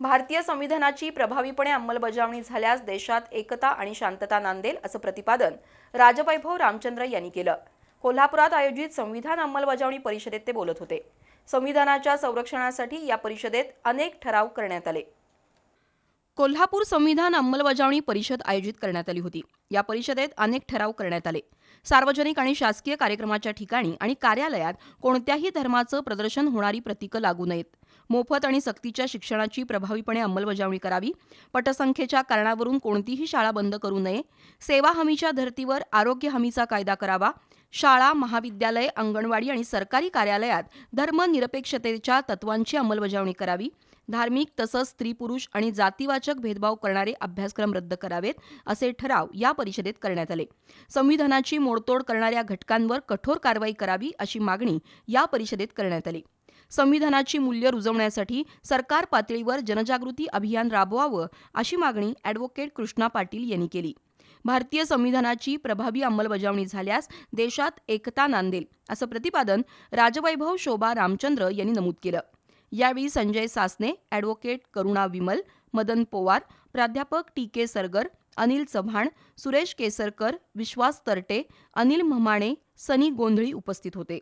भारतीय संविधानाची प्रभावीपणे अंमलबजावणी झाल्यास देशात एकता आणि शांतता नांदेल असं प्रतिपादन राजवैभव रामचंद्र यांनी केलं. कोल्हापुरात आयोजित संविधान अंमलबजावणी परिषदेत ते बोलत होते. संविधानाच्या संरक्षणासाठी या परिषदेत अनेक ठराव करण्यात आले. कोल्हापूर संविधान अंमलबजावणी परिषद आयोजित करण्यात आली होती. या परिषदेत अनेक ठराव करण्यात आले. सार्वजनिक आणि शासकीय कार्यक्रमाच्या ठिकाणी आणि कार्यालयात कोणत्याही धर्माचं प्रदर्शन होणारी प्रतीकं लागू नयेत. मोफत आणि सक्तीच्या शिक्षणाची प्रभावीपणे अंमलबजावणी करावी. पटसंख्येच्या कारणावरून कोणतीही शाळा बंद करू नये. सेवा हमीच्या धर्तीवर आरोग्य हमीचा कायदा करावा. शाळा महाविद्यालय अंगणवाडी आणि सरकारी कार्यालयात धर्मनिरपेक्षतेच्या तत्वांची अंमलबजावणी करावी. धार्मिक तसंच स्त्री पुरुष आणि जातीवाचक भेदभाव करणारे अभ्यासक्रम रद्द करावेत असे ठराव या परिषदेत करण्यात आले. संविधानाची मोडतोड करणाऱ्या घटकांवर कठोर कारवाई करावी अशी मागणी या परिषदेत करण्यात आली. संविधानाची मूल्य रुजवण्यासाठी सरकार पातळीवर जनजागृती अभियान राबवावं अशी मागणी ॲडव्होकेट कृष्णा पाटील यांनी केली. भारतीय संविधानाची प्रभावी अंमलबजावणी झाल्यास देशात एकता नांदेल असं प्रतिपादन राजवैभव शोभा रामचंद्र यांनी नमूद केलं. यावेळी संजय सासने ॲडव्होकेट करुणा विमल मदन पोवार प्राध्यापक टी के सरगर अनिल चव्हाण सुरेश केसरकर विश्वास तरटे अनिल ममाणे सनी गोंधळी उपस्थित होते.